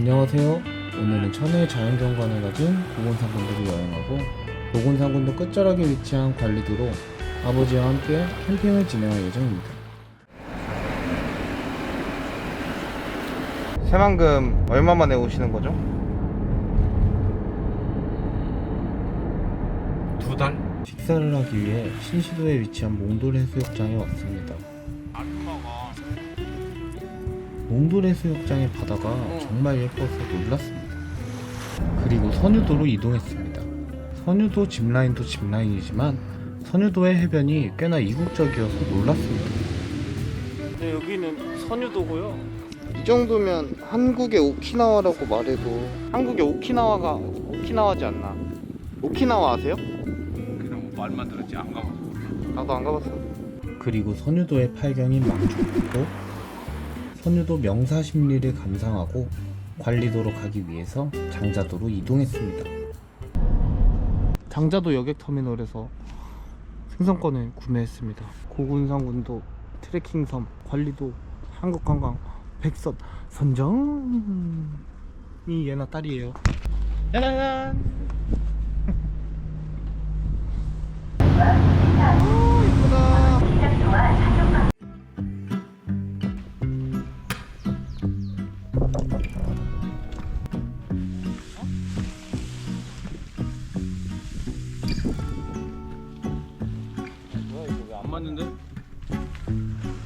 안녕하세요. 오늘은 천혜의 자연경관을 가진 보건산군도로 여행하고 보건산군도 끝자락에 위치한 관리도로 아버지와 함께 캠핑을 진행할 예정입니다. 새만금 얼마 만에 오시는 거죠? 두 달? 식사를 하기 위해 신시도에 위치한 몽돌 해수욕장에 왔습니다. 몽돌 해수욕장의 바다가 정말 예뻐서 놀랐습니다. 그리고 선유도로 이동했습니다. 선유도 짚라인도 짚라인이지만 선유도의 해변이 꽤나 이국적이어서 놀랐습니다. 네, 여기는 선유도고요. 이 정도면 한국의 오키나와라고 말해도 한국의 오키나와가 오키나와지 않나? 오키나와 아세요? 그냥 뭐 말만 들었지 안 가봐서 몰라. 나도 안 가봤어. 그리고 선유도의 팔경인 망주도 선유도 명사십리를 감상하고 관리도로 가기 위해서 장자도로 이동했습니다. 장자도 여객터미널에서 승선권을 구매했습니다. 고군산군도 트레킹섬 관리도 한국관광 백선 선정이 얘나 딸이에요. 짜잔.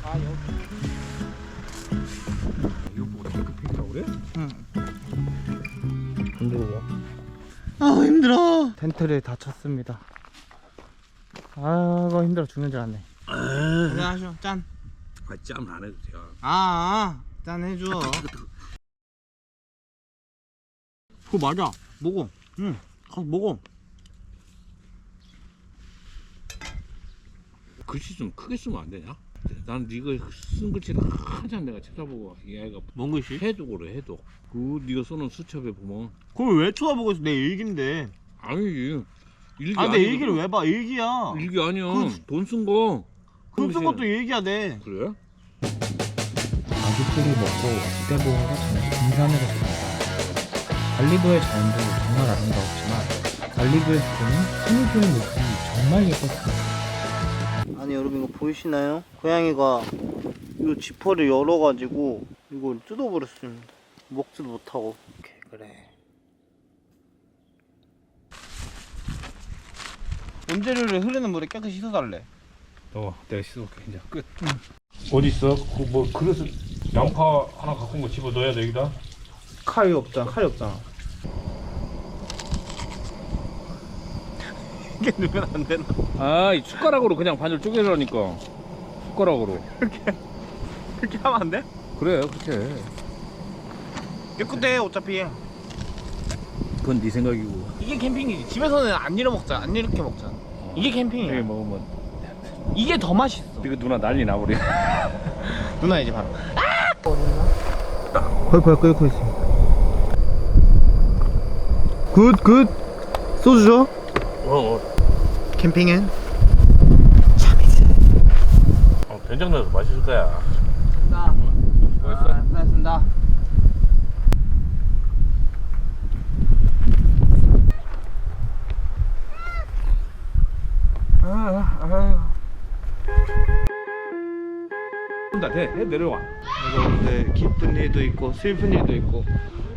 아 여기. 이거 보고 테크픽이라고 그래? 힘들어. 아 힘들어. 텐트를 다 쳤습니다. 아이고 힘들어 죽는 줄 알았네. 안녕하쇼 짠. 아, 짬안 해도 돼요. 아, 짠 해줘. 그거 맞아. 먹어. 응. 가서 먹어. 글씨 좀 크게 쓰면 안 되냐? 난 네가 쓴 글씨를 한참 내가 찾아보고 이 아이가 뭔 글씨? 해독으로 해독. 그 네가 써놓은 수첩에 보면 그걸 왜 쳐다보고 있어? 내 일기인데. 아니지. 일기 아, 내 아니거든. 일기를 왜 봐? 일기야. 일기 아니야. 그- 돈 쓴 거. 그럼 쓴. 것도 일기야 돼. 그래? 아기풀을 먹고 기대보험과 잠시 등산을 했습니다. 관리도의 자연도 정말 아름다웠지만 관리도에서 보는 선유도의 모습이 정말 예뻤습니다. 여러분 이거 보이시나요? 고양이가 이 지퍼를 열어가지고 이걸 뜯어버렸습니다. 먹지도 못하고. 오케이 그래. 원재료를 흐르는 물에 깨끗이 씻어달래. 어, 내가 씻어볼게 이제 끝. 어디 있어? 그 뭐 그릇을 양파 하나 갖고 온 거 집어 넣어야 돼 여기다. 칼이 없잖아. 칼이 없잖아. 이게 넣으면 안 되나? 아, 이 숟가락으로 그냥 반절 쪼개라니까. 숟가락으로. 그렇게 하면 안 돼? 그래, 그렇게. 깨끗해 어차피. 그건 네 생각이고. 이게 캠핑이지. 집에서는 안 이러 먹자. 안 이렇게 먹자. 이게 캠핑이야. 되게 먹으면 이게 더 맛있어. 이거 누나 난리 나버려. 누나 이제 바로. 거의 끓고 있습니다. 굿, 굿. 소주 줘. 어, 어. 캠핑엔 어 된장 넣어서 맛있을 거야. 나. 아, 고맙습니다. 온다, 돼, 돼 내려와. 여러분들 기쁜 일도 있고 슬픈 일도 있고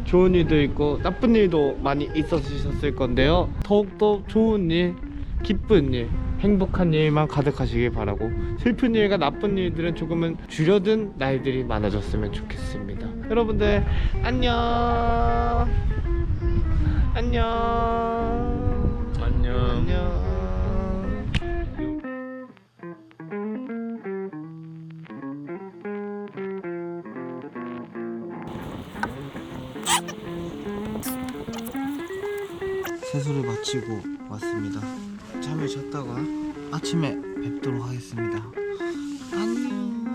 좋은 일도 있고 나쁜 일도 많이 있었으셨을 건데요. 더욱더 좋은 일, 기쁜 일, 행복한 일만 가득하시길 바라고 슬픈 일과 나쁜 일들은 조금은 줄여든 날들이 많아졌으면 좋겠습니다. 여러분들 안녕. 안녕. 안녕. 안녕. 세수를 마치고 왔습니다. 잠을 잤다가 아침에 뵙도록 하겠습니다. 안녕.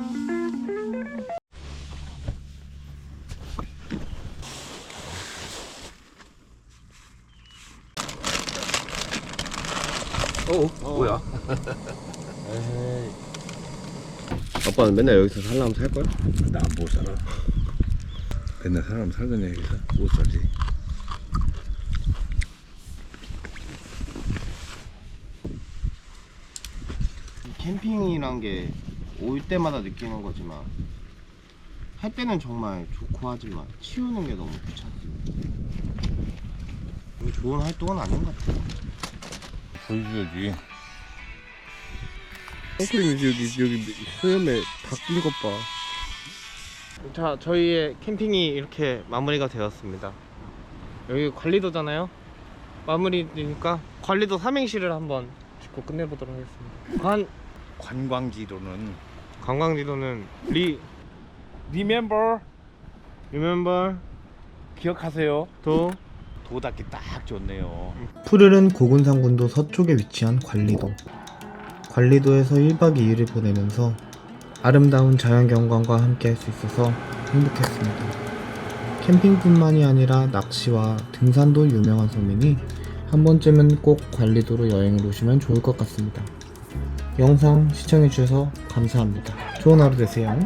어, 뭐야? 아빠는 맨날 여기서 살라면 살 거야? 나 안 보고 살아. 맨날 사람 살던 얘기서 못 살지. 캠핑이란 게 올 때마다 느끼는 거지만 할 때는 정말 좋고 하지만 치우는 게 너무. 이거 좋은 활동은 아닌 것 같아요. 보여줘야지. 선크림이 여기 여기 수염에 바뀐 것 봐. 자, 저희의 캠핑이 이렇게 마무리가 되었습니다. 여기 관리도잖아요. 마무리되니까 관리도 삼행시를 한번 짚고 끝내보도록 하겠습니다. 관 관광지로는 관광지도는 리 remember remember 기억하세요. 도 도닦기 딱 좋네요. 푸르른 고군산군도 서쪽에 위치한 관리도. 관리도에서 1박 2일을 보내면서 아름다운 자연경관과 함께 할 수 있어서 행복했습니다. 캠핑뿐만이 아니라 낚시와 등산도 유명한 섬이니 한 번쯤은 꼭 관리도로 여행을 오시면 좋을 것 같습니다. 영상 시청해주셔서 감사합니다. 좋은 하루 되세요.